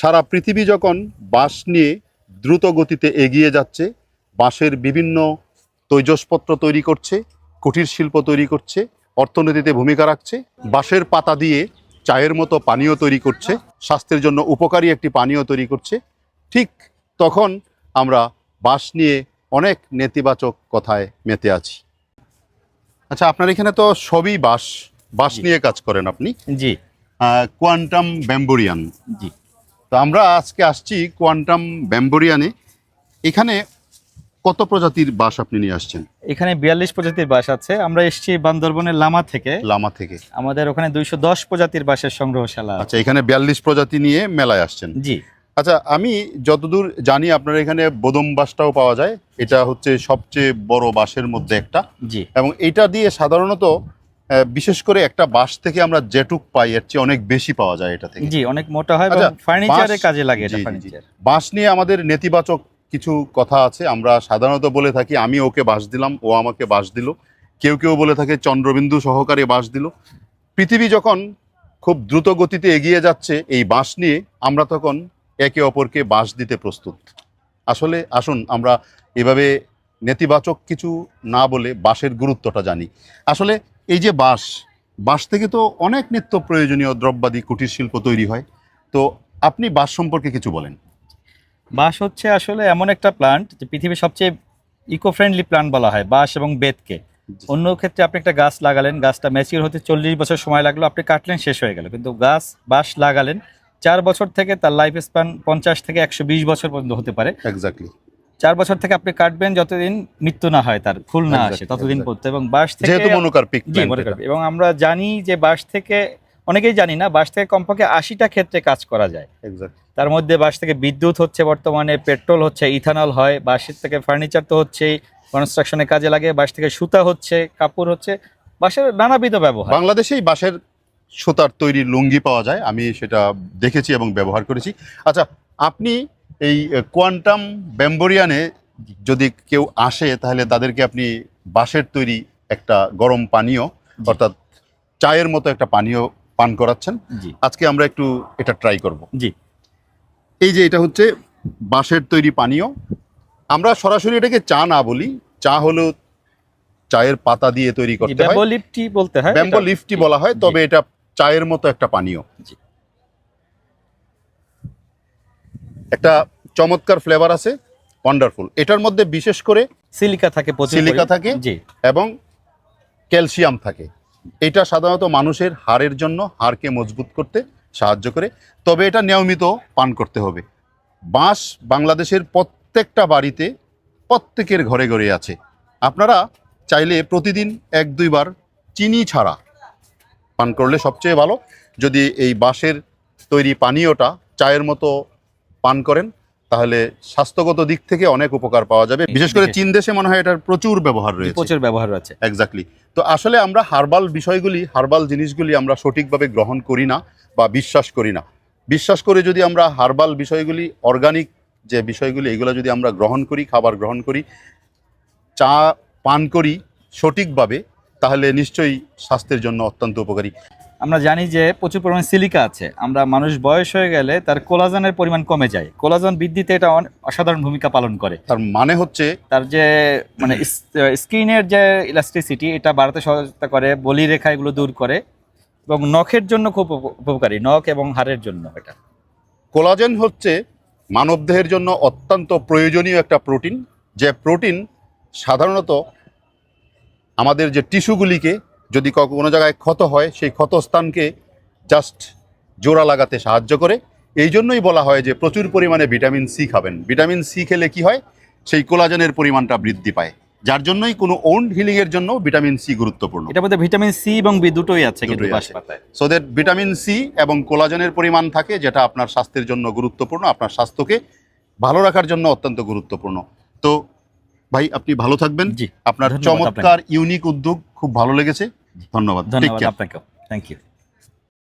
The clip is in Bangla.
সারা পৃথিবী যখন বাঁশ নিয়ে দ্রুত গতিতে এগিয়ে যাচ্ছে বাঁশের বিভিন্ন তৈজসপত্র তৈরি করছে কুটির শিল্প তৈরি করছে অর্থনীতিতে ভূমিকা রাখছে বাঁশের পাতা দিয়ে চায়ের মতো পানীয় তৈরি করছে স্বাস্থ্যের জন্য উপকারী একটি পানীয় তৈরি করছে। ঠিক তখন আমরা বাঁশ নিয়ে অনেক নেতিবাচক কথায় মেতে আছি। আচ্ছা আপনার এখানে তো সবই বাঁশ বাঁশ নিয়ে কাজ করেন আপনি। জি। কোয়ান্টাম ব্যাম্বোরিয়ান। জি। তো আমরা আজকে আসছি কোয়ান্টাম ব্যাম্বোরিয়ানে। এখানে কত প্রজাতির বাঁশ আপনি নিয়ে আসছেন? এখানে বিয়াল্লিশ প্রজাতির বাস আছে। আমরা এসেছি বান্দরবনের লামা থেকে। লামা থেকে। আমাদের ওখানে দুইশো দশ প্রজাতির বাসের সংগ্রহশালা আছে। আচ্ছা এখানে বিয়াল্লিশ প্রজাতি নিয়ে মেলায় আসছেন। জি। আচ্ছা আমি যতদূর জানি আপনার এখানে বোদম বাঁশটাও পাওয়া যায়। এটা হচ্ছে সবচেয়ে বড় বাঁশের মধ্যে একটা। জি। এবং এটা দিয়ে সাধারণত বিশেষ করে একটা বাঁশ থেকে আমরা যেটুক পাই এর চেয়ে অনেক বেশি পাওয়া যায় এটা থেকে। জি অনেক মোটা হয় এবং আচ্ছা, ফার্নিচারে কাজে লাগে এটা। ফার্নিচার। বাঁশ নিয়ে আমাদের নেতিবাচক কিছু কথা আছে। আমরা সাধারণত বলে থাকি আমি ওকে বাঁশ দিলাম ও আমাকে বাঁশ দিল। কেউ কেউ বলে থাকে চন্দ্রবিন্দু সহকারে বাঁশ দিল। পৃথিবী যখন খুব দ্রুত গতিতে এগিয়ে যাচ্ছে এই বাঁশ নিয়ে আমরা তখন একে অপরকে বাঁশ দিতে প্রস্তুত। আসলে আসুন আমরা এভাবে নেতিবাচক কিছু না বলে বাঁশের গুরুত্বটা জানি। আসলে এই যে বাঁশ বাঁশ থেকে তো অনেক নিত্য প্রয়োজনীয় দ্রব্যাদি কুটির শিল্প তৈরি হয়। তো আপনি বাঁশ সম্পর্কে কিছু বলেন। বাঁশ হচ্ছে আসলে এমন একটা প্লান্ট যে পৃথিবীর সবচেয়ে ইকো ফ্রেন্ডলি প্লান্ট বলা হয় বাঁশ এবং বেতকে। অন্য ক্ষেত্রে আপনি একটা গাছ লাগালেন গাছটা ম্যাচিউর হতে চল্লিশ বছর সময় লাগল আপনি কাটলেন শেষ হয়ে গেল। কিন্তু গাছ বাঁশ লাগালেন চার বছর থেকে তার লাইফ স্প্যান পঞ্চাশ থেকে একশো বিশ বছর পর্যন্ত হতে পারে। এক্স্যাক্টলি চার বছর থেকে আপনি কাটবেন যতদিন মৃত্যু না হয় তার ফুল না আসে ততদিন. পর্যন্ত এবং বাঁশ থেকে যেহেতু মনোকার পিক জি মনে করবে এবং আমরা জানি যে বাঁশ থেকে অনেকেই জানি না বাঁশ থেকে কমপক্ষে আশিটা ক্ষেত্রে কাজ করা যায়। তার মধ্যে বাঁশ থেকে বিদ্যুৎ হচ্ছে বর্তমানে পেট্রোল হচ্ছে ইথানল হয় বাঁশের থেকে ফার্নিচার তো হচ্ছেই কনস্ট্রাকশনে কাজে লাগে বাঁশ থেকে সুতা হচ্ছে কাপড় হচ্ছে বাঁশের নানাবিধ ব্যবহার। বাংলাদেশেই বাঁশের সুতার তৈরি লুঙ্গি পাওয়া যায় আমি সেটা দেখেছি এবং ব্যবহার করেছি। আচ্ছা আপনি এই কোয়ান্টাম ব্যাম্বোরিয়ানে যদি কেউ আসে তাহলে তাদেরকে আপনি বাঁশের তৈরি একটা গরম পানীয় অর্থাৎ চায়ের মতো একটা পানীয় পান করাচ্ছেন। আজকে আমরা একটু এটা ট্রাই করব। জি। এই যে এটা হচ্ছে বাঁশের তৈরি পানীয়। আমরা সরাসরি এটাকে চা না বলি চা হলো চায়ের পাতা দিয়ে তৈরি করতে হয়। ব্যাম্বো লিফটি বলতে হয় ব্যাম্বো লিফটি বলা হয় তবে এটা চায়ের মতো একটা পানীয় জি। একটা চমৎকার ফ্লেভার আছে ওয়ান্ডারফুল এটার মধ্যে বিশেষ করে সিলিকা থাকে সিলিকা থাকে? জি। এবং ক্যালসিয়াম থাকে। এটা সাধারণত মানুষের হাড়ের জন্য হাড়কে মজবুত করতে সাহায্য করে। তবে এটা নিয়মিত পান করতে হবে। বাঁশ বাংলাদেশের প্রত্যেকটা বাড়িতে প্রত্যেকের ঘরে ঘরে আছে। আপনারা চাইলে প্রতিদিন এক দুইবার চিনি ছাড়া পান করলে সবচেয়ে ভালো। যদি এই বাঁশের তৈরি পানীয়টা চায়ের মতো পান করেন তাহলে স্বাস্থ্যগত দিক থেকে অনেক উপকার পাওয়া যাবে। বিশেষ করে চীন দেশে মনে হয় এটার প্রচুর ব্যবহার রয়েছে। প্রচুর ব্যবহার আছে। এক্স্যাক্টলি তো আসলে আমরা হার্বাল বিষয়গুলি হার্বাল জিনিসগুলি আমরা সঠিকভাবে গ্রহণ করি না বা বিশ্বাস করি না। বিশ্বাস করে যদি আমরা হার্বাল বিষয়গুলি অর্গানিক যে বিষয়গুলি এগুলো যদি আমরা গ্রহণ করি খাবার গ্রহণ করি চা পান করি সঠিকভাবে তাহলে নিশ্চয়ই স্বাস্থ্যের জন্য অত্যন্ত উপকারী। আমরা জানি যে প্রচুর পরিমাণে সিলিকা আছে। আমরা মানুষ বয়স হয়ে গেলে তার কোলাজনের পরিমাণ কমে যায়। কোলাজন বৃদ্ধিতে এটা অসাধারণ ভূমিকা পালন করে। তার মানে হচ্ছে তার যে মানে স্কিনের যে ইলাস্টিসিটি এটা বাড়াতে সহায়তা করে বলি রেখা এগুলো দূর করে এবং নখের জন্য খুব উপকারী নখ এবং হাড়ের জন্য এটা। কোলাজেন হচ্ছে মানবদেহের জন্য অত্যন্ত প্রয়োজনীয় একটা প্রোটিন। যে প্রোটিন সাধারণত আমাদের যে টিস্যুগুলিকে যদি কোনো জায়গায় ক্ষত হয় সেই ক্ষতস্থানকে জাস্ট জোড়া লাগাতে সাহায্য করে। এই জন্যই বলা হয় যে প্রচুর পরিমাণে ভিটামিন সি খাবেন। ভিটামিন সি খেলে কি হয়? সেই কোলাজেনের পরিমাণটা বৃদ্ধি পায়। যার জন্যই কোনো ওন্ড হিলিংয়ের জন্য ভিটামিন সি গুরুত্বপূর্ণ। এটার মধ্যে ভিটামিন সি এবং বি দুটোই আছে কিন্তু সো দ্যাট ভিটামিন সি এবং কোলাজেনের পরিমাণ থাকে যেটা আপনার স্বাস্থ্যের জন্য গুরুত্বপূর্ণ আপনার স্বাস্থ্যকে ভালো রাখার জন্য অত্যন্ত গুরুত্বপূর্ণ। তো ভাই আপনি ভালো থাকবেন। আপনার চমৎকার ইউনিক উদ্যোগ খুব ভালো লেগেছে। ধন্যবাদ। ধন্যবাদ. আপনাকেও। Thank you